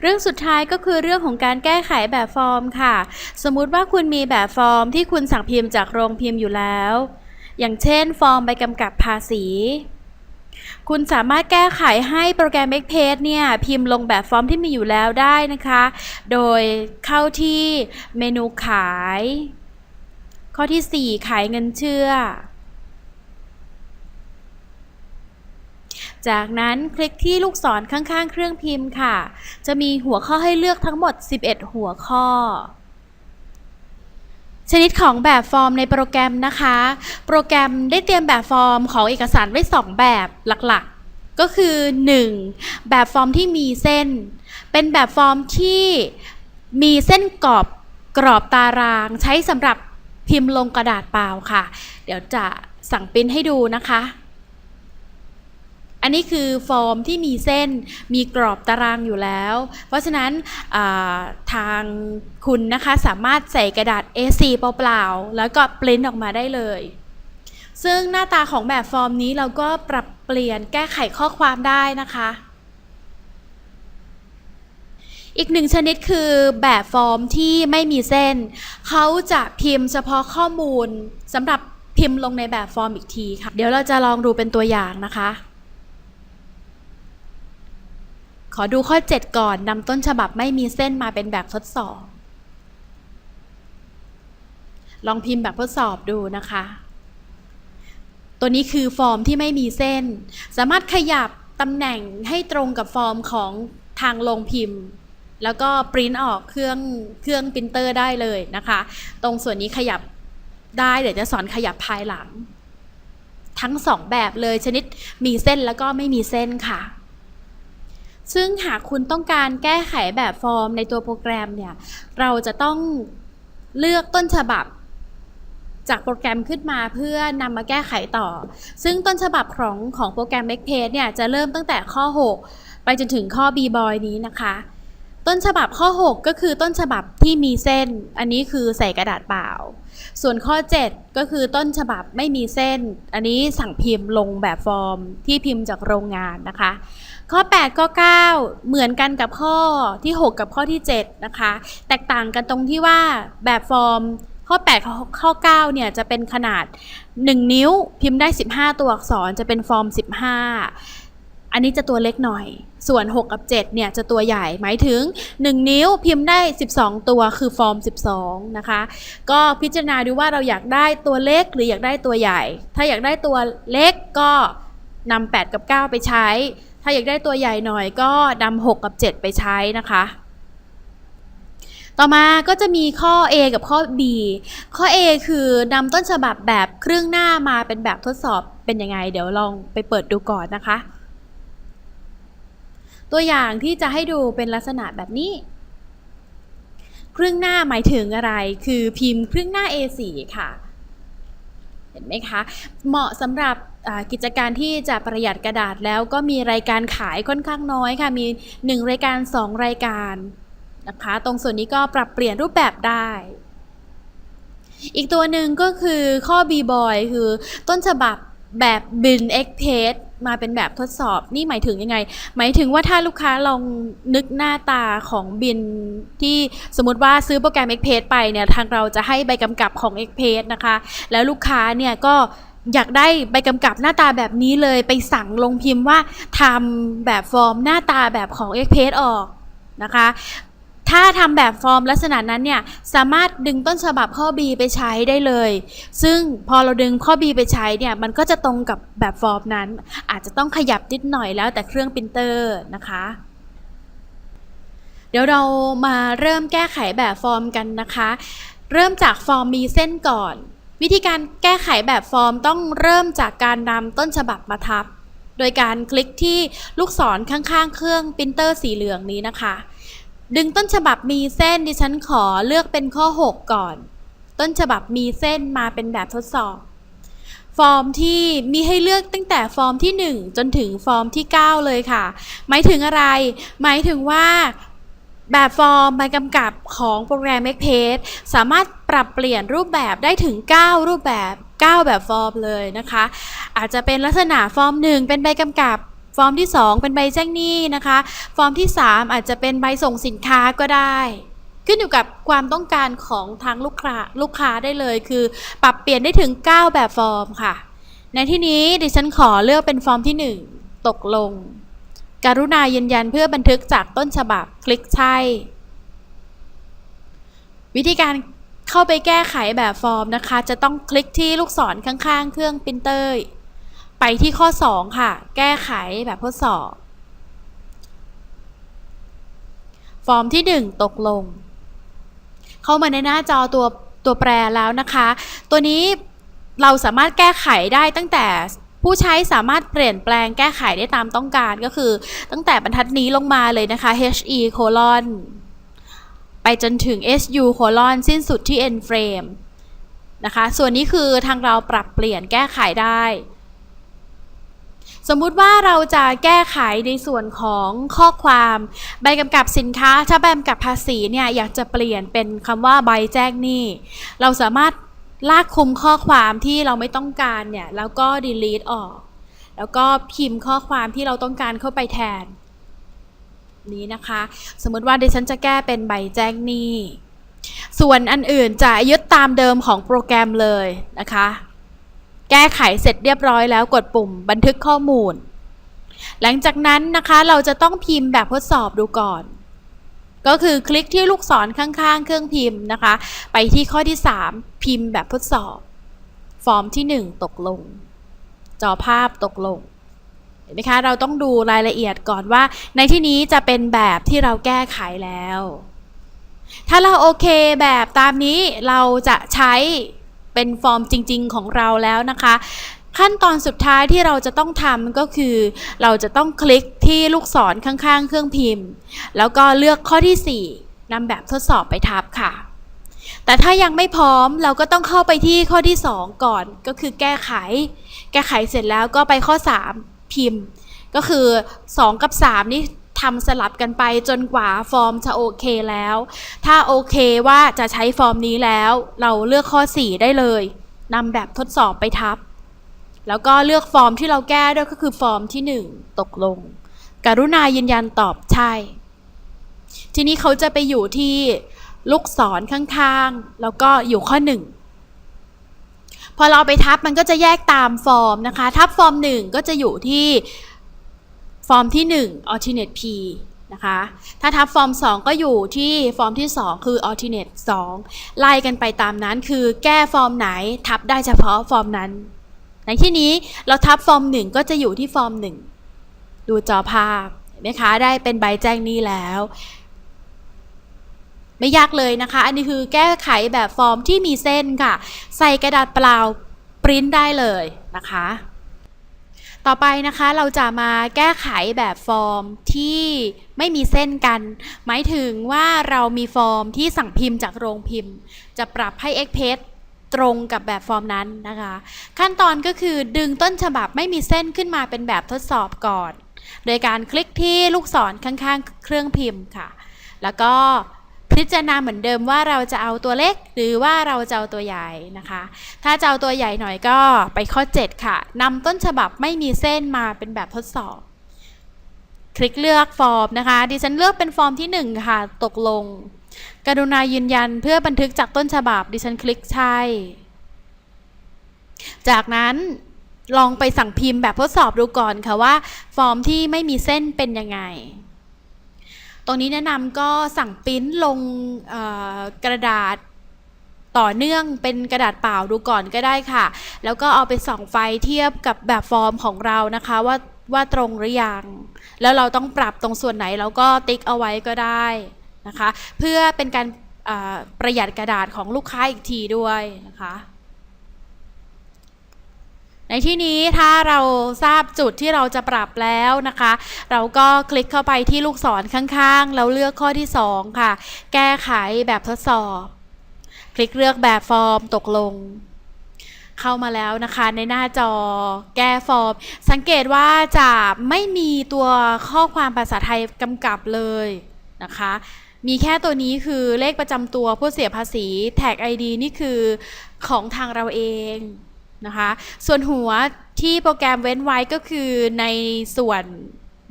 เรื่องสุดท้ายก็คือเรื่องของการแก้ไขแบบฟอร์มค่ะ สมมุติว่าคุณมีแบบฟอร์มที่คุณสั่งพิมพ์จากโรงพิมพ์อยู่แล้ว อย่างเช่น ฟอร์มใบกำกับภาษีคุณสามารถแก้ไขให้โปรแกรม Make Page เนี่ย พิมพ์ลงแบบฟอร์มที่มีอยู่แล้วได้นะคะ โดยเข้าที่เมนูขาย ข้อที่ 4 ขายเงินเชื่อ จากนั้นคลิกที่ลูกศรข้างๆ เครื่องพิมพ์ค่ะ จะมีหัวข้อให้เลือกทั้งหมด 11 หัวข้อ ชนิดของแบบฟอร์มในโปรแกรมนะคะ โปรแกรมได้เตรียมแบบฟอร์มของเอกสารไว้ 2 แบบหลักๆ ก็คือ 1. แบบฟอร์มที่มีเส้น เป็นแบบฟอร์มที่มีเส้นกรอบกรอบตารางใช้สำหรับพิมพ์ลงกระดาษเปล่าค่ะ เดี๋ยวจะสั่งปริ้นให้ดูนะคะ อันนี้คือฟอร์มที่มีเส้นมีกรอบตารางอยู่แล้ว เพราะฉะนั้นาทางคุณนะคะสามารถใส่กระดาษ A4 เปล่าๆ แล้วก็ปริ้นออกมาได้เลย ซึ่งหน้าตาของแบบฟอร์มนี้เราก็ปรับเปลี่ยนแก้ไขข้อความได้นะคะอีกหนึ่งชนิดคือแบบฟอร์มที่ไม่มีเส้น เขาจะพิมพ์เฉพาะข้อมูลสำหรับพิมพ์ลงในแบบฟอร์มอีกทีค่ะ เดี๋ยวเราจะลองดูเป็นตัวอย่างนะคะ ขอดูข้อ 7 ก่อนนำต้นฉบับไม่มีเส้นมาเป็นแบบทดสอบ ลองพิมพ์แบบทดสอบดูนะคะ ตัวนี้คือฟอร์มที่ไม่มีเส้น สามารถขยับตำแหน่งให้ตรงกับฟอร์มของทางลงพิมพ์ แล้วก็ปริ้นออกเครื่องเครื่องปรินเตอร์ได้เลยนะคะ ตรงส่วนนี้ขยับได้เดี๋ยวจะสอนขยับภายหลัง ทั้งสองแบบเลยชนิดมีเส้นแล้วก็ไม่มีเส้นค่ะ ซึ่งหากคุณต้องการแก้ไขแบบฟอร์มในตัวโปรแกรมเนี่ย เราจะต้องเลือกต้นฉบับจากโปรแกรมขึ้นมาเพื่อนำมาแก้ไขต่อ ซึ่งต้นฉบับของของโปรแกรม Make Page เนี่ยจะเริ่มตั้งแต่ข้อ 6 ไปจนถึงข้อ B Boy นี้นะคะ ต้นฉบับข้อ 6 ก็คือต้นฉบับที่มีเส้น อันนี้คือใส่กระดาษเปล่า ส่วนข้อ 7 ก็คือต้นฉบับไม่มีเส้น อันนี้สั่งพิมพ์ลงแบบฟอร์มที่พิมพ์จากโรงงานนะคะ ข้อ 8 ข้อ 9 เหมือนกันกับข้อที่ 6 กับข้อที่ 7 นะคะ แตกต่างกันตรงที่ว่าแบบฟอร์มข้อ 8 ข้อข้อ9เนี่ยจะเป็นขนาด 1 นิ้วพิมพ์ได้ 15 ตัวอักษรจะเป็นฟอร์ม 15 อันนี้จะตัวเล็กหน่อย ส่วน 6 กับ 7 เนี่ยจะตัวใหญ่ หมายถึง 1 นิ้วพิมพ์ได้ 12 ตัวคือฟอร์ม 12 นะคะ ก็พิจารณาดูว่าเราอยากได้ตัวเล็กหรืออยากได้ตัวใหญ่ ถ้าอยากได้ตัวเล็กก็นำ8 กับ 9 ไปใช้ ถ้าอยากได้ตัวใหญ่หน่อยก็นำ6 กับ 7 ไปใช้นะคะต่อมาก็จะมีข้อ A กับข้อ B ข้อ A คือนำต้นฉบับแบบครึ่งหน้ามาเป็นแบบทดสอบเป็นยังไง เดี๋ยวลองไปเปิดดูก่อนนะคะ ตัวอย่างที่จะให้ดูเป็นลักษณะแบบนี้ ครึ่งหน้าหมายถึงอะไร คือพิมพ์ครึ่งหน้า A4 ค่ะ เห็นไหมคะ เหมาะสำหรับกิจการที่จะประหยัดกระดาษแล้วก็มีรายการขายค่อนข้างน้อยค่ะ มี 1 รายการ 2 รายการนะคะ ตรงส่วนนี้ก็ปรับเปลี่ยนรูปแบบได้ อีกตัวหนึ่งก็คือข้อ B boy คือต้นฉบับแบบ bin x page มาเป็นแบบทดสอบนี่หมายถึงยังไง หมายถึงว่าถ้าลูกค้าลองนึกหน้าตาของบินที่สมมติว่าซื้อโปรแกรม x page ไปเนี่ยทางเราจะให้ใบกำกับของ x page นะคะ แล้วลูกค้าเนี่ยก็อยากได้ใบกำกับหน้าตาแบบนี้เลยไปสั่งลงพิมพ์ว่าทำแบบฟอร์มหน้าตาแบบของ x page ออกนะคะ ถ้าทำแบบฟอร์มลักษณะนั้นเนี่ยสามารถดึงต้นฉบับข้อ B ไปใช้ได้เลย ซึ่งพอเราดึงข้อ B ไปใช้เนี่ยมันก็จะตรงกับแบบฟอร์มนั้น อาจจะต้องขยับนิดหน่อยแล้วแต่เครื่องปรินเตอร์นะคะเดี๋ยวเรามาเริ่มแก้ไขแบบฟอร์มกันนะคะ เริ่มจากฟอร์มมีเส้นก่อน วิธีการแก้ไขแบบฟอร์มต้องเริ่มจากการนำต้นฉบับมาทับ โดยการคลิกที่ลูกศรข้างๆ เครื่องปรินเตอร์สีเหลืองนี้นะคะ ดึงต้นฉบับมีเส้นดิฉันขอเลือกเป็นข้อ 6 ก่อน ต้นฉบับมีเส้นมาเป็นแบบทดสอบ ฟอร์มที่มีให้เลือกตั้งแต่ฟอร์มที่ 1 จนถึงฟอร์มที่ 9 เลยค่ะ หมายถึงอะไร หมายถึงว่าแบบฟอร์มใบกำกับของโปรแกรม Make Page สามารถปรับเปลี่ยนรูปแบบได้ถึง 9 รูปแบบ 9 แบบฟอร์มเลยนะคะ อาจจะเป็นลักษณะฟอร์ม 1 เป็นใบกำกับ ฟอร์มที่ 2 เป็นใบแจ้งหนี้นะคะ ฟอร์มที่ 3 อาจจะเป็นใบส่งสินค้าก็ได้ ขึ้นอยู่กับความต้องการของทางลูกค้าลูกค้าได้เลย คือปรับเปลี่ยนได้ถึง 9 แบบฟอร์มค่ะ ในที่นี้ดิฉันขอเลือกเป็นฟอร์มที่ 1 ตกลง กรุณายืนยันเพื่อบันทึกจากต้นฉบับคลิกใช่ วิธีการเข้าไปแก้ไขแบบฟอร์มนะคะ จะต้องคลิกที่ลูกศรข้างๆ เครื่องปรินเตอร์ ไปที่ข้อ 2 ค่ะ แก้ไขแบบทดสอบ ฟอร์มที่ 1 ตกลง เข้ามาในหน้าจอตัวตัวแปรแล้วนะคะ ตัวนี้เราสามารถแก้ไขได้ตั้งแต่ผู้ใช้สามารถเปลี่ยนแปลงแก้ไขได้ตามต้องการก็คือ ตั้งแต่บรรทัดนี้ลงมาเลยนะคะ he colon ไปจนถึง su colon สิ้นสุดที่ end frame นะคะ ส่วนนี้คือทางเราปรับเปลี่ยนแก้ไขได้ สมมุติว่าเราจะแก้ไขในส่วนของข้อความใบกำกับสินค้า ถ้าใบกำกับภาษีเนี่ยอยากจะเปลี่ยนเป็นคำว่าใบแจ้งหนี้ เราสามารถลากคุมข้อความที่เราไม่ต้องการเนี่ยแล้วก็ delete ออก แล้วก็พิมพ์ข้อความที่เราต้องการเข้าไปแทน นี้นะคะ สมมติว่าดิฉันจะแก้เป็นใบแจ้งหนี้ ส่วนอันอื่นจะยึดตามเดิมของโปรแกรมเลยนะคะ แก้ไขเสร็จเรียบร้อยแล้วกดปุ่มบันทึกข้อมูล หลังจากนั้นนะคะเราจะต้องพิมพ์แบบทดสอบดูก่อน ก็คือคลิกที่ลูกศรข้างๆ เครื่องพิมพ์นะคะ ไปที่ข้อที่ 3 พิมพ์แบบทดสอบ ฟอร์มที่ 1 ตกลง จอภาพตกลงเห็นไหมคะเราต้องดูรายละเอียดก่อนว่า ในที่นี้จะเป็นแบบที่เราแก้ไขแล้ว ถ้าเราโอเคแบบตามนี้เราจะใช้ เป็นฟอร์มจริง ๆ ของเราแล้วนะคะ ขั้นตอนสุดท้ายที่เราจะต้องทำก็คือ เราจะต้องคลิกที่ลูกศรข้างๆ เครื่องพิมพ์ แล้วก็เลือกข้อที่ 4นำแบบทดสอบไปทับค่ะแต่ถ้ายังไม่พร้อมเราก็ต้องเข้าไปที่ข้อที่ 2 ก่อนก็คือแก้ไข แก้ไขเสร็จแล้วก็ไปข้อ 3 พิมพ์ ก็คือ 2 กับ 3 นี่ ทำสลับกันไปจนกว่าฟอร์มจะโอเคแล้ว ถ้าโอเคว่าจะใช้ฟอร์มนี้แล้ว เราเลือกข้อ 4 ได้เลยนำแบบทดสอบไปทับ แล้วก็เลือกฟอร์มที่เราแก้ด้วยก็คือฟอร์มที่ 1 ตกลง กรุณายืนยันตอบใช่ ทีนี้เขาจะไปอยู่ที่ลูกศรข้างๆ แล้วก็อยู่ข้อ 1 พอเราไปทับมันก็จะแยกตามฟอร์มนะคะ ทับฟอร์ม 1 ก็จะอยู่ที่ ฟอร์มที่ 1 alternate p นะคะถ้าทับฟอร์ม 2 ก็อยู่ที่ฟอร์มที่ 2 คือ alternate 2 ไล่กันไปตามนั้นคือแก้ฟอร์มไหนทับได้เฉพาะฟอร์มนั้น ในที่นี้เราทับฟอร์ม 1 ก็จะอยู่ที่ฟอร์ม 1 ดูจอภาพเห็นไหมคะได้เป็นใบแจ้งนี้แล้ว ไม่ยากเลยนะคะ อันนี้คือแก้ไขแบบฟอร์มที่มีเส้นค่ะ ใส่กระดาษเปล่าปริ้นได้เลยนะคะ ต่อไปนะคะเราจะมาแก้ไขแบบฟอร์มที่ไม่มีเส้นกัน หมายถึงว่าเรามีฟอร์มที่สั่งพิมพ์จากโรงพิมพ์ จะปรับให้ e x p r e s s ตรงกับแบบฟอร์มนั้นนะคะ ขั้นตอนก็คือดึงต้นฉบับไม่มีเส้นขึ้นมาเป็นแบบทดสอบก่อน โดยการคลิกที่ลูกศรข้างๆ เครื่องพิมพ์ค่ะ แล้วก็ พิจารณาเหมือนเดิมว่าเราจะเอาตัวเล็กหรือว่าเราจะเอาตัวใหญ่นะคะ ถ้าจะเอาตัวใหญ่หน่อยก็ไปข้อ 7 ค่ะนำต้นฉบับไม่มีเส้นมาเป็นแบบทดสอบ คลิกเลือกฟอร์มนะคะ ดิฉันเลือกเป็นฟอร์มที่ 1 ค่ะ ตกลง กรุณายืนยันเพื่อบันทึกจากต้นฉบับ ดิฉันคลิกใช่ จากนั้นลองไปสั่งพิมพ์แบบทดสอบดูก่อนค่ะว่า ฟอร์มที่ไม่มีเส้นเป็นยังไง ตรงนี้แนะนำก็สั่งปริ้นลงกระดาษต่อเนื่องเป็นกระดาษเปล่าดูก่อนก็ได้ค่ะ แล้วก็เอาไปส่องไฟเทียบกับแบบฟอร์มของเรานะคะว่าว่าตรงหรือยัง แล้วเราต้องปรับตรงส่วนไหนเราก็ติ๊กเอาไว้ก็ได้นะคะ เพื่อเป็นการประหยัดกระดาษของลูกค้าอีกทีด้วยนะคะ ในที่นี้ถ้าเราทราบจุดที่เราจะปรับแล้วนะคะ เราก็คลิกเข้าไปที่ลูกศรข้างๆ แล้วเลือกข้อที่ 2 ค่ะ แก้ไขแบบทดสอบ คลิกเลือกแบบฟอร์มตกลงเข้ามาแล้วนะคะในหน้าจอแก้ฟอร์ม สังเกตว่าจะไม่มีตัวข้อความภาษาไทยกำกับเลยนะคะ มีแค่ตัวนี้คือเลขประจำตัวผู้เสียภาษีแท็ก ID นี่คือของทางเราเอง นะคะ ส่วนหัวที่โปรแกรมเว้นไว้ก็คือในส่วน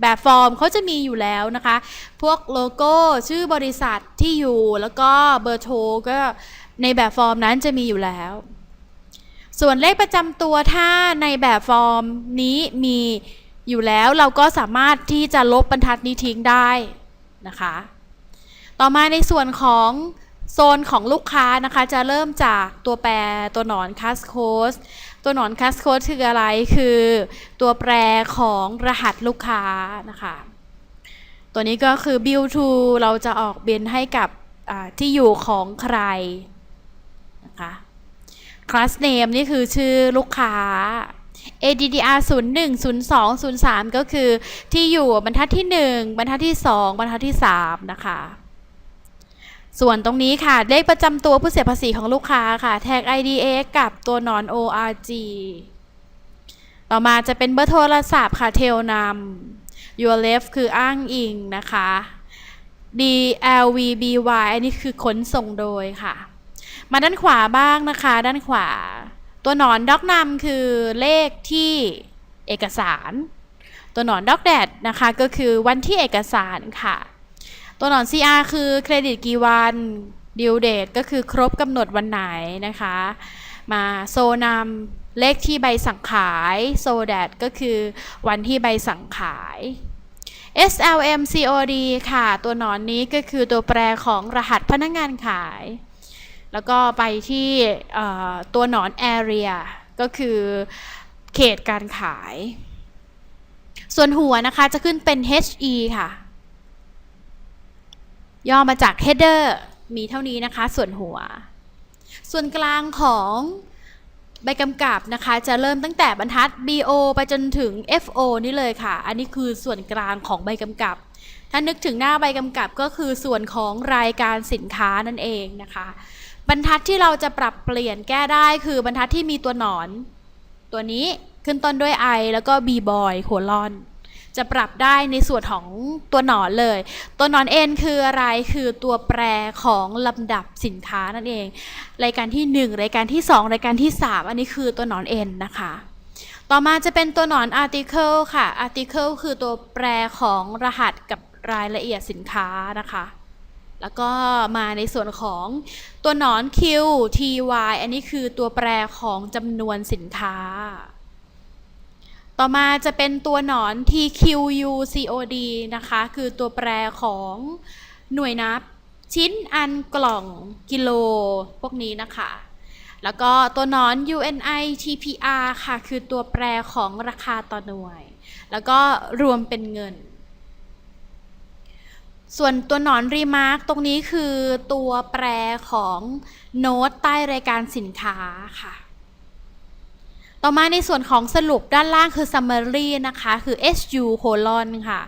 แบบฟอร์มเขาจะมีอยู่แล้วนะคะ พวกโลโก้ชื่อบริษัทที่อยู่แล้วก็เบอร์โทรก็ในแบบฟอร์มนั้นจะมีอยู่แล้ว ส่วนเลขประจำตัวถ้าในแบบฟอร์มนี้มีอยู่แล้วเราก็สามารถที่จะลบบรรทัดนี้ทิ้งได้นะคะ ต่อมาในส่วนของ โซนของลูกค้านะคะจะเริ่มจากตัวแปรตัวหนอนคัสโคสตัวหนอนคัสโคสคืออะไรคือตัวแปรของรหัสลูกค้านะคะ ตัวนี้ก็คือ bill to เราจะออกเบนให้กับที่อยู่ของใครนะคะ class name นี่คือชื่อลูกค้า ADDR 0 1 0 2 0 3 ก็คือที่อยู่บรรทัดที่ 1 บรรทัดที่ 2 บรรทัดที่ 3 นะคะ ส่วนตรงนี้ค่ะ เลขประจำตัวผู้เสียภาษีของลูกค้าค่ะแท็ก IDX กับตัวนอน ORG ต่อมาจะเป็นเบอร์โทรศัพท์ค่ะเทลนำ your left คืออ้างอิงนะคะ DLVBY อันนี้คือขนส่งโดยค่ะ มาด้านขวาบ้างนะคะ ด้านขวา ตัวหนอนด็อกนำคือเลขที่เอกสาร ตัวหนอนด็อกแดดนะคะ ก็คือวันที่เอกสารค่ะ ตัวหนอน CR คือเครดิตกี่วันดิวเดตก็คือครบกำหนดวันไหนนะคะ มาโซนำเลขที่ใบสั่งขายโซแดดก็คือวันที่ใบสั่งขาย SLM COD ค่ะ ตัวหนอนนี้ก็คือตัวแปรของรหัสพนักงานขาย แล้วก็ไปที่ตัวหนอน area ก็คือเขตการขาย ส่วนหัวนะคะจะขึ้นเป็น HE ค่ะ ย่อมาจาก header มีเท่านี้นะคะ ส่วนหัว ส่วนกลางของใบกำกับนะคะ จะเริ่มตั้งแต่บรรทัด BO ไปจนถึง FO นี่เลยค่ะ อันนี้คือส่วนกลางของใบกำกับ ถ้านึกถึงหน้าใบกำกับก็คือส่วนของรายการสินค้านั่นเองนะคะ บรรทัดที่เราจะปรับเปลี่ยนแก้ได้คือบรรทัดที่มีตัวหนอน ตัวนี้ขึ้นต้นด้วย i แล้วก็ b boy โคลอน จะปรับได้ในส่วนของตัวหนอนเลย ตัวหนอน n คืออะไรคือตัวแปรของลำดับสินค้านั่นเอง รายการที่ 1 รายการที่ 2 รายการที่ 3 อันนี้คือตัวหนอน n นะคะต่อมาจะเป็นตัวหนอน article ค่ะ article คือตัวแปรของรหัสกับรายละเอียดสินค้านะคะ แล้วก็มาในส่วนของตัวหนอน Q T Y อันนี้คือตัวแปรของจำนวนสินค้า ต่อมาจะเป็นตัวหนอน T Q U C O D นะคะ คือตัวแปรของหน่วยนับ ชิ้นอันกล่องกิโล พวกนี้นะคะ แล้วก็ตัวหนอน UNI TPR ค่ะ คือตัวแปรของราคาต่อหน่วย แล้วก็รวมเป็นเงิน ส่วนตัวหนอนรีมาร์กตรงนี้คือตัวแปรของโน้ตใต้รายการสินค้าค่ะ ต่อมาในส่วนของสรุปด้านล่างคือ summary นะคะ คือ SU colon ค่ะ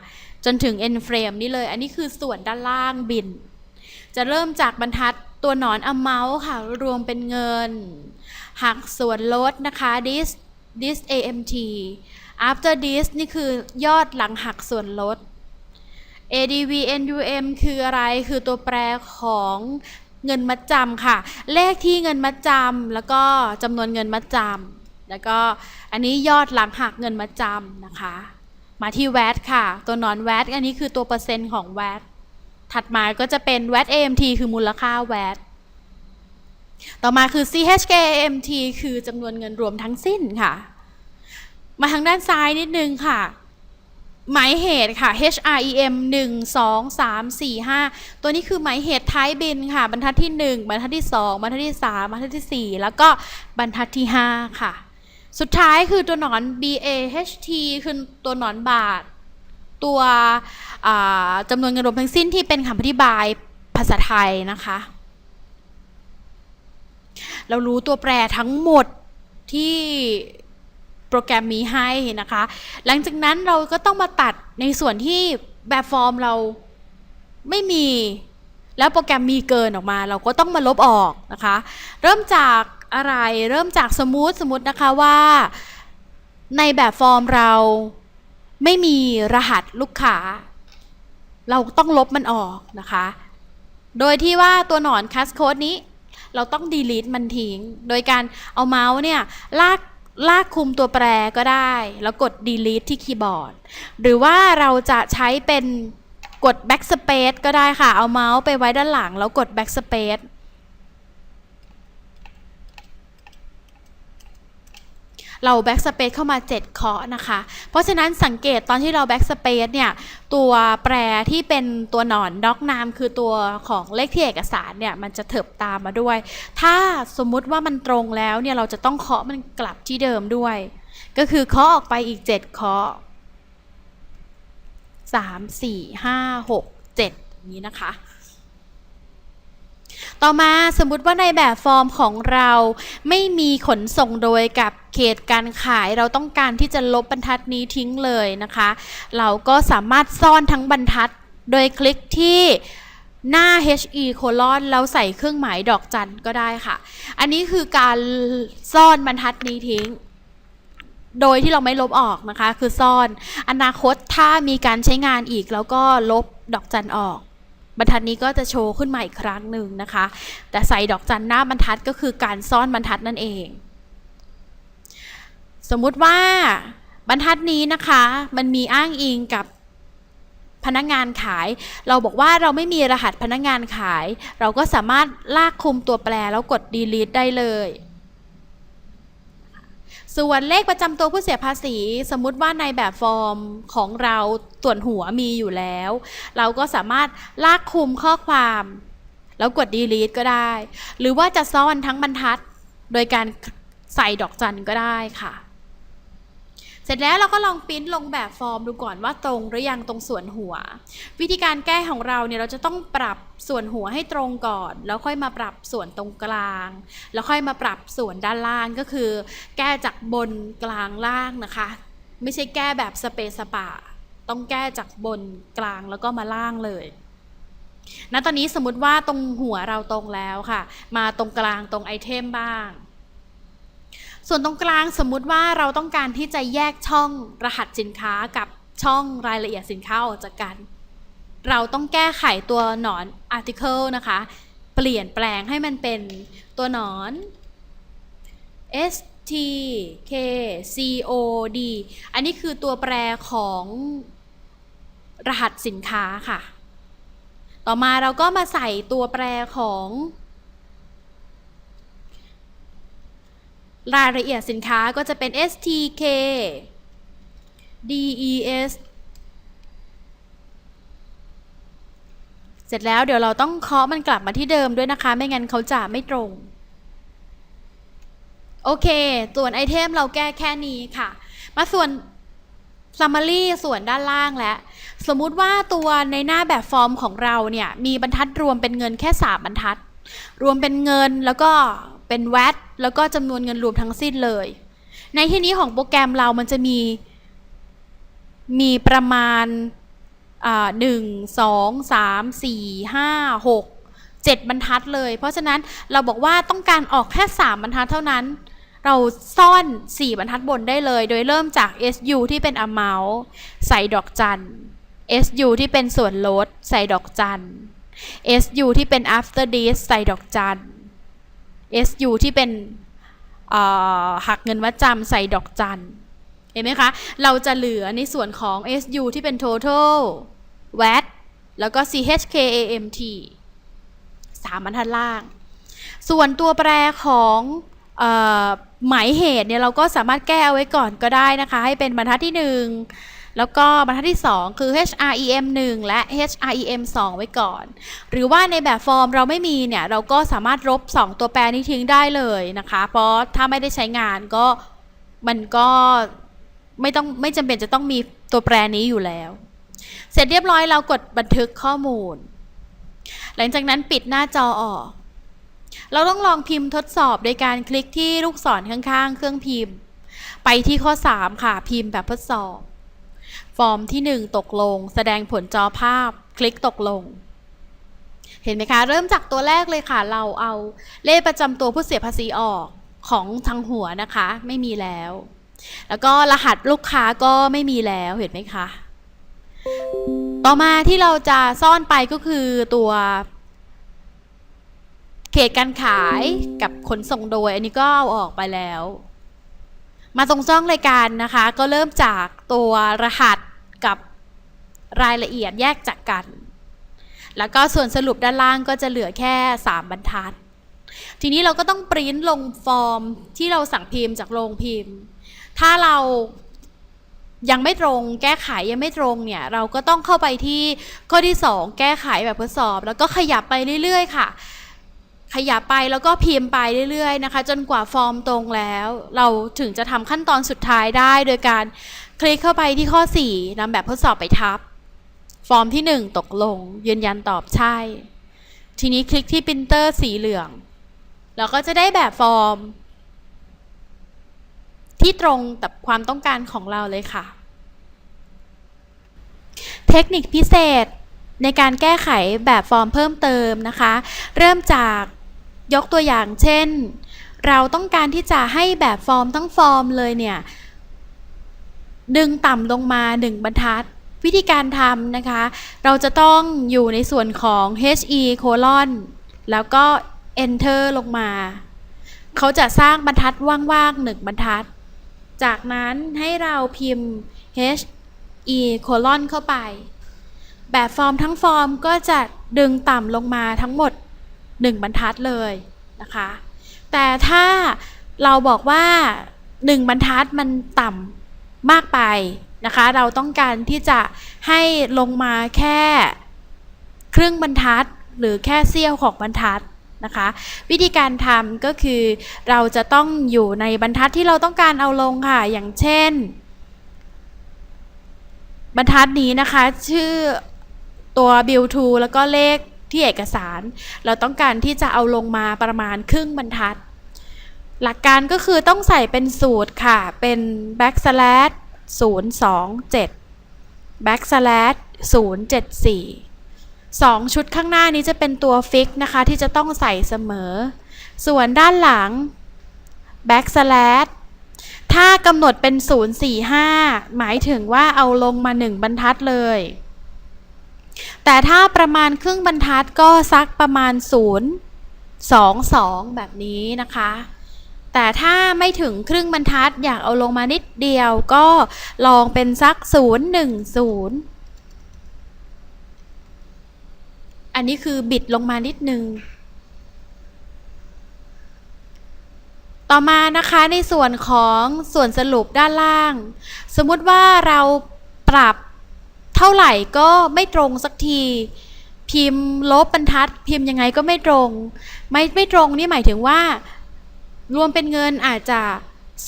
จนถึง end frame นี่เลย อันนี้คือส่วนด้านล่างบิน จะเริ่มจากบรรทัดตัวหนอน amount ค่ะ รวมเป็นเงิน หักส่วนลดนะคะ this this AMT after this นี่คือยอดหลังหักส่วนลด ADV NUM คืออะไร คือตัวแปรของเงินมัดจำค่ะ เลขที่เงินมัดจำแล้วก็จำนวนเงินมัดจำ แล้วก็อันนี้ยอดหลังหักเงินมัดจำนะคะ มาที่ VAT ค่ะ ตัวนอน VAT อันนี้คือตัวเปอร์เซ็นต์ของ VAT ถัดมาก็จะเป็น VAT AMT คือมูลค่า VAT ต่อมาคือ CHK AMT คือจำนวนเงินรวมทั้งสิ้นค่ะ มาทางด้านซ้ายนิดนึงค่ะ หมายเหตุค่ะ HREM 1 2 3 4 5 ตัวนี้คือหมายเหตุท้ายบินค่ะ บรรทัดที่ 1 บรรทัดที่ 2 บรรทัดที่ 3 บรรทัดที่ 4 แล้วก็บรรทัดที่ 5 ค่ะ สุดท้ายคือตัวหนอน BAHT คือตัวหนอนบาท ตัวจำนวนเงินรวมทั้งสิ้นที่เป็นคำอธิบายภาษาไทยนะคะ เรารู้ตัวแปรทั้งหมดที่โปรแกรมมีให้นะคะ หลังจากนั้นเราก็ต้องมาตัดในส่วนที่แบบฟอร์มเราไม่มี แล้วโปรแกรมมีเกินออกมา เราก็ต้องมาลบออกนะคะ เริ่มจาก อะไร เริ่มจากสมมติสมมตินะคะว่า ในแบบฟอร์มเราไม่มีรหัสลูกค้า เราต้องลบมันออกนะคะ โดยที่ว่าตัวหนอนคัสโคดนี้ เราต้อง delete มันทิ้ง โดยการเอาเมาส์เนี่ยลากลากคุมตัวแปรก็ได้ แล้วกด delete ที่คีย์บอร์ด หรือว่าเราจะใช้เป็นกด backspace ก็ได้ค่ะ เอาเมาส์ไปไว้ด้านหลัง แล้วกด backspace เรา backspace เข้ามา 7 เคาะนะคะ เพราะฉะนั้นสังเกตตอนที่เรา backspace เนี่ย ตัวแปรที่เป็นตัวหนอนด็อกนามคือตัวของเลขที่เอกสารเนี่ย มันจะเถิบตามมาด้วย ถ้าสมมุติว่ามันตรงแล้วเนี่ย เราจะต้องเคาะมันกลับที่เดิมด้วย ก็คือเคาะออกไปอีก 7 เคาะ 3 4 5 6 7นี้นะคะ ต่อมาสมมุติว่าในแบบฟอร์มของเราไม่มีขนส่งโดยกับเขตการขายเราต้องการที่จะลบบรรทัดนี้ทิ้งเลยนะคะ เราก็สามารถซ่อนทั้งบรรทัด โดยคลิกที่หน้า HE colon แล้วใส่เครื่องหมายดอกจันก็ได้ค่ะ อันนี้คือการซ่อนบรรทัดนี้ทิ้ง โดยที่เราไม่ลบออกนะคะ คือซ่อน อนาคตถ้ามีการใช้งานอีกแล้วก็ลบดอกจันออก บรรทัดนี้ก็จะโชว์ขึ้นมาอีกครั้งหนึ่งนะคะ แต่ใส่ดอกจันหน้าบรรทัดก็คือการซ่อนบรรทัดนั่นเอง สมมุติว่าบรรทัดนี้นะคะมันมีอ้างอิงกับพนักงานขาย เราบอกว่าเราไม่มีรหัสพนักงานขาย เราก็สามารถลากคุมตัวแปรแล้วกด delete ได้เลย ส่วนเลขประจำตัวผู้เสียภาษี สมมุติว่าในแบบฟอร์มของเราส่วนหัวมีอยู่แล้ว เราก็สามารถลากคุมข้อความ แล้วกด delete ก็ได้ หรือว่าจะซ่อนทั้งบรรทัด โดยการใส่ดอกจันก็ได้ค่ะ เสร็จแล้วเราก็ลองปริ้นลงแบบฟอร์มดูก่อนว่าตรงหรือยังตรงส่วนหัว วิธีการแก้ของเราเนี่ยเราจะต้องปรับส่วนหัวให้ตรงก่อน แล้วค่อยมาปรับส่วนตรงกลาง แล้วค่อยมาปรับส่วนด้านล่างก็คือ แก้จากบนกลางล่างนะคะ ไม่ใช่แก้แบบสเปซสปาต้องแก้จากบนกลางแล้วก็มาล่างเลยณตอนนี้สมมติว่าตรงหัวเราตรงแล้วค่ะ มาตรงกลางตรงไอเทมบ้าง ส่วนตรงกลางสมมุติว่าเราต้องการที่จะแยกช่องรหัสสินค้ากับช่องรายละเอียดสินค้าออกจากกัน เราต้องแก้ไขตัวหนอน article นะคะ เปลี่ยนแปลงให้มันเป็นตัวหนอน S T K C O D อันนี้คือตัวแปรของรหัสสินค้าค่ะ ต่อมาเราก็มาใส่ตัวแปรของ รายละเอียดสินค้าก็จะเป็น STK DES เสร็จแล้วเดี๋ยวเราต้องเคาะมันกลับมาที่เดิมด้วยนะคะ ไม่งั้นเขาจะไม่ตรง โอเค ส่วนไอเทมเราแก้แค่นี้ค่ะ มาส่วน Summary ส่วนด้านล่างแล้วสมมุติว่าตัวในหน้าแบบฟอร์มของเราเนี่ย มีบรรทัดรวมเป็นเงินแค่ 3 บรรทัด รวมเป็นเงินแล้วก็ เป็นแวตแล้วก็จำนวนเงินรวมทั้งสิ้นเลย ในที่นี้ของโปรแกรมเรามันจะมี มีประมาณหนึ่งสองสามสี่ห้าหกเจ็ดบรรทัดเลย เพราะฉะนั้นเราบอกว่าต้องการออกแค่3บรรทัดเท่านั้น เราซ่อน4บรรทัดบนได้เลย โดยเริ่มจาก SU ที่เป็น amount ใส่ดอกจัน SU ที่เป็นส่วนลด ใส่ดอกจัน SU ที่เป็น after this ใส่ดอกจัน SU ที่เป็นหักเงินวัดจำใส่ดอกจันเห็นไหมคะ เราจะเหลือในส่วนของ SU ที่เป็น total VAT แล้วก็ CHKAMT สามบรรทัดล่าง ส่วนตัวแปรของอหมายเหตุเนี่ยเราก็สามารถแก้เอาไว้ก่อนก็ได้นะคะ ให้เป็นบรรทัดที่ 1 แล้วก็บรรทัดที่ 2 คือ HREM 1 และ HREM 2 ไว้ก่อน หรือว่าในแบบฟอร์มเราไม่มีเนี่ย เราก็สามารถลบ 2 ตัวแปรนี้ทิ้งได้เลยนะคะ เพราะถ้าไม่ได้ใช้งานก็มันก็ไม่ต้องไม่จำเป็นจะต้องมีตัวแปรนี้อยู่แล้ว เสร็จเรียบร้อยเรากดบันทึกข้อมูล หลังจากนั้นปิดหน้าจอออก เราต้องลองพิมพ์ทดสอบโดยการคลิกที่ลูกศรข้างๆ เครื่องพิมพ์ ไปที่ข้อ 3 ค่ะพิมพ์แบบทดสอบ ฟอร์มที่ 1 ตกลง แสดงผลจอภาพ คลิกตกลง เห็นไหมคะ เริ่มจากตัวแรกเลยค่ะ เราเอาเลขประจำตัวผู้เสียภาษีออกของทางหัวนะคะ ไม่มีแล้ว แล้วก็รหัสลูกค้าก็ไม่มีแล้วเห็นไหมคะ ต่อมาที่เราจะซ่อนไปก็คือตัวเขตการขายกับขนส่งโดย อันนี้ก็เอาออกไปแล้ว มาตรงช่องรายการนะคะ ก็เริ่มจากตัวรหัส รายละเอียดแยกจากกัน แล้วก็ส่วนสรุปด้านล่างก็จะเหลือแค่ 3 บรรทัด ทีนี้เราก็ต้องปริ้นลงฟอร์มที่เราสั่งพิมพ์จากโรงพิมพ์ ถ้าเรายังไม่ตรงแก้ไขยังไม่ตรงเนี่ย เราก็ต้องเข้าไปที่ข้อที่ 2 แก้ไขแบบทดสอบ แล้วก็ขยับไปเรื่อย ๆ ค่ะ ขยับไปแล้วก็พิมพ์ไปเรื่อย ๆ นะคะ จนกว่าฟอร์มตรงแล้ว เราถึงจะทำขั้นตอนสุดท้ายได้ โดยการคลิกเข้าไปที่ข้อ 4นำแบบทดสอบไปทับ ฟอร์มที่ 1 ตกลง ยืนยันตอบใช่ ทีนี้คลิกที่ปรินเตอร์สีเหลือง เราก็จะได้แบบฟอร์ม ที่ตรงกับความต้องการของเราเลยค่ะ เทคนิคพิเศษในการแก้ไขแบบฟอร์มเพิ่มเติมนะคะ เริ่มจากยกตัวอย่างเช่น เราต้องการที่จะให้แบบฟอร์มทั้งฟอร์มเลยเนี่ย ดึงต่ำลงมา 1 บรรทัด วิธีการทำนะคะ เราจะต้องอยู่ในส่วนของ he colon แล้วก็ enter ลงมา เขาจะสร้างบรรทัดว่างๆ1บรรทัด จากนั้นให้เราพิมพ์ h e colon เข้าไป แบบฟอร์มทั้งฟอร์มก็จะดึงต่ำลงมาทั้งหมด 1 บรรทัดเลยนะคะ แต่ถ้าเราบอกว่า 1 บรรทัดมันต่ำมากไป นะคะ เราต้องการที่จะให้ลงมาแค่ครึ่งบรรทัดหรือแค่เสี้ยวของบรรทัดนะคะ วิธีการทำก็คือเราจะต้องอยู่ในบรรทัดที่เราต้องการเอาลงค่ะ อย่างเช่น บรรทัดนี้นะคะ ชื่อตัว build to แล้วก็เลขที่เอกสาร เราต้องการที่จะเอาลงมาประมาณครึ่งบรรทัด หลักการก็คือต้องใส่เป็นสูตรค่ะ เป็น backslash 027 backslash 074สองชุดข้างหน้านี้จะเป็นตัวฟิกนะคะ ที่จะต้องใส่เสมอ ส่วนด้านหลัง backslash ถ้ากำหนดเป็น 045 หมายถึงว่าเอาลงมา 1 บรรทัดเลย แต่ถ้าประมาณครึ่งบรรทัดก็ซักประมาณ 0 2 2 แบบนี้นะคะ แต่ถ้าไม่ถึงครึ่งบรรทัดอยากเอาลงมานิดเดียวก็ลองเป็นสัก 0 1 0 อันนี้คือบิดลงมานิดนึง ต่อมานะคะในส่วนของส่วนสรุปด้านล่าง สมมุติว่าเราปรับเท่าไหร่ก็ไม่ตรงสักทีพิมพ์ลบบรรทัด พิมพ์ยังไงก็ไม่ตรง ไม่ไม่ตรงนี่หมายถึงว่า รวมเป็นเงินอาจจะ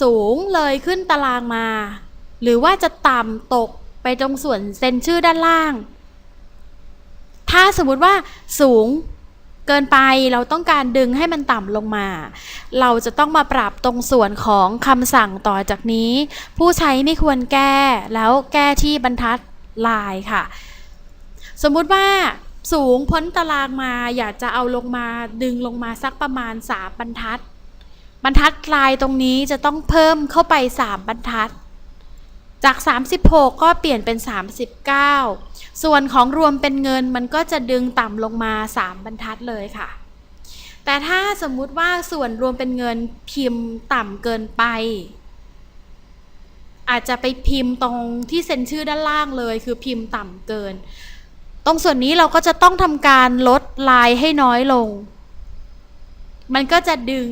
สูงเลยขึ้นตารางมา หรือว่าจะต่ำตกไปตรงส่วนเซ็นชื่อด้านล่าง ถ้าสมมุติว่าสูงเกินไปเราต้องการดึงให้มันต่ำลงมา เราจะต้องมาปรับตรงส่วนของคำสั่งต่อจากนี้ ผู้ใช้ไม่ควรแก้ แล้วแก้ที่บรรทัดลายค่ะ สมมุติว่าสูงพ้นตารางมาอยากจะเอาลงมาดึงลงมาสักประมาณ3บรรทัด บรรทัดลายตรงนี้จะต้องเพิ่มเข้าไป 3 บรรทัด จาก 36 ก็เปลี่ยนเป็น 39 ส่วนของรวมเป็นเงินมันก็จะดึงต่ำลงมา 3 บรรทัดเลยค่ะ แต่ถ้าสมมุติว่าส่วนรวมเป็นเงินพิมพ์ต่ำเกินไป อาจจะไปพิมพ์ตรงที่เซ็นชื่อด้านล่างเลย คือพิมพ์ต่ำเกิน ตรงส่วนนี้เราก็จะต้องทำการลดลายให้น้อยลง มันก็จะดึง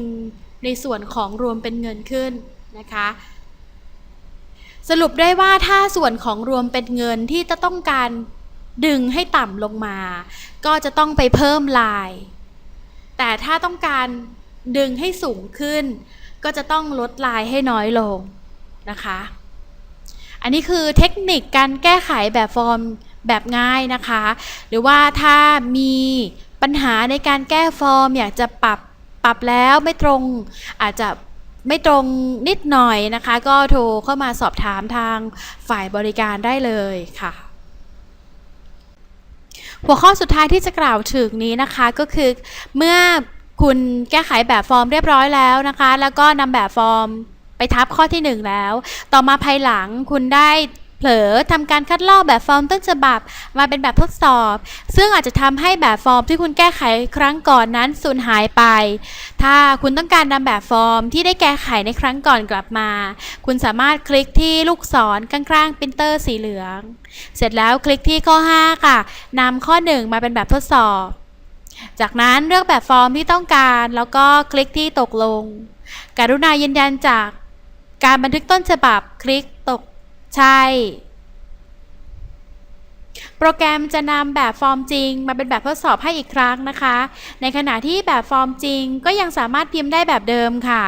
ในส่วนของรวมเป็นเงินขึ้นนะคะ สรุปได้ว่าถ้าส่วนของรวมเป็นเงินที่จะต้องการดึงให้ต่ำลงมา ก็จะต้องไปเพิ่มลาย แต่ถ้าต้องการดึงให้สูงขึ้น ก็จะต้องลดลายให้น้อยลงนะคะ อันนี้คือเทคนิคการแก้ไขแบบฟอร์มแบบง่ายนะคะ หรือว่าถ้ามีปัญหาในการแก้ฟอร์มอยากจะปรับ ปรับแล้วไม่ตรงอาจจะไม่ตรงนิดหน่อยนะคะ ก็โทรเข้ามาสอบถามทางฝ่ายบริการได้เลยค่ะ หัวข้อสุดท้ายที่จะกล่าวถึงนี้นะคะก็คือเมื่อคุณแก้ไขแบบฟอร์มเรียบร้อยแล้วนะคะ แล้วก็นำแบบฟอร์มไปทับข้อที่ 1 แล้ว ต่อมาภายหลังคุณได้ เผลอทำการคัดลอกแบบฟอร์มต้นฉบับ มาเป็นแบบทดสอบ ซึ่งอาจจะทำให้แบบฟอร์มที่คุณแก้ไขครั้งก่อนนั้นสูญหายไป ถ้าคุณต้องการนำแบบฟอร์มที่ได้แก้ไขในครั้งก่อนกลับมา คุณสามารถคลิกที่ลูกศรข้างๆปรินเตอร์สีเหลือง เสร็จแล้วคลิกที่ข้อ 5 ค่ะนำข้อ 1 มาเป็นแบบทดสอบ จากนั้นเลือกแบบฟอร์มที่ต้องการ แล้วก็คลิกที่ตกลง กรุณายืนยันจากการบันทึกต้นฉบับคลิกตก ใช่ โปรแกรมจะนำแบบฟอร์มจริง มาเป็นแบบทดสอบให้อีกครั้งนะคะ ในขณะที่แบบฟอร์มจริงก็ยังสามารถพิมพ์ได้แบบเดิมค่ะ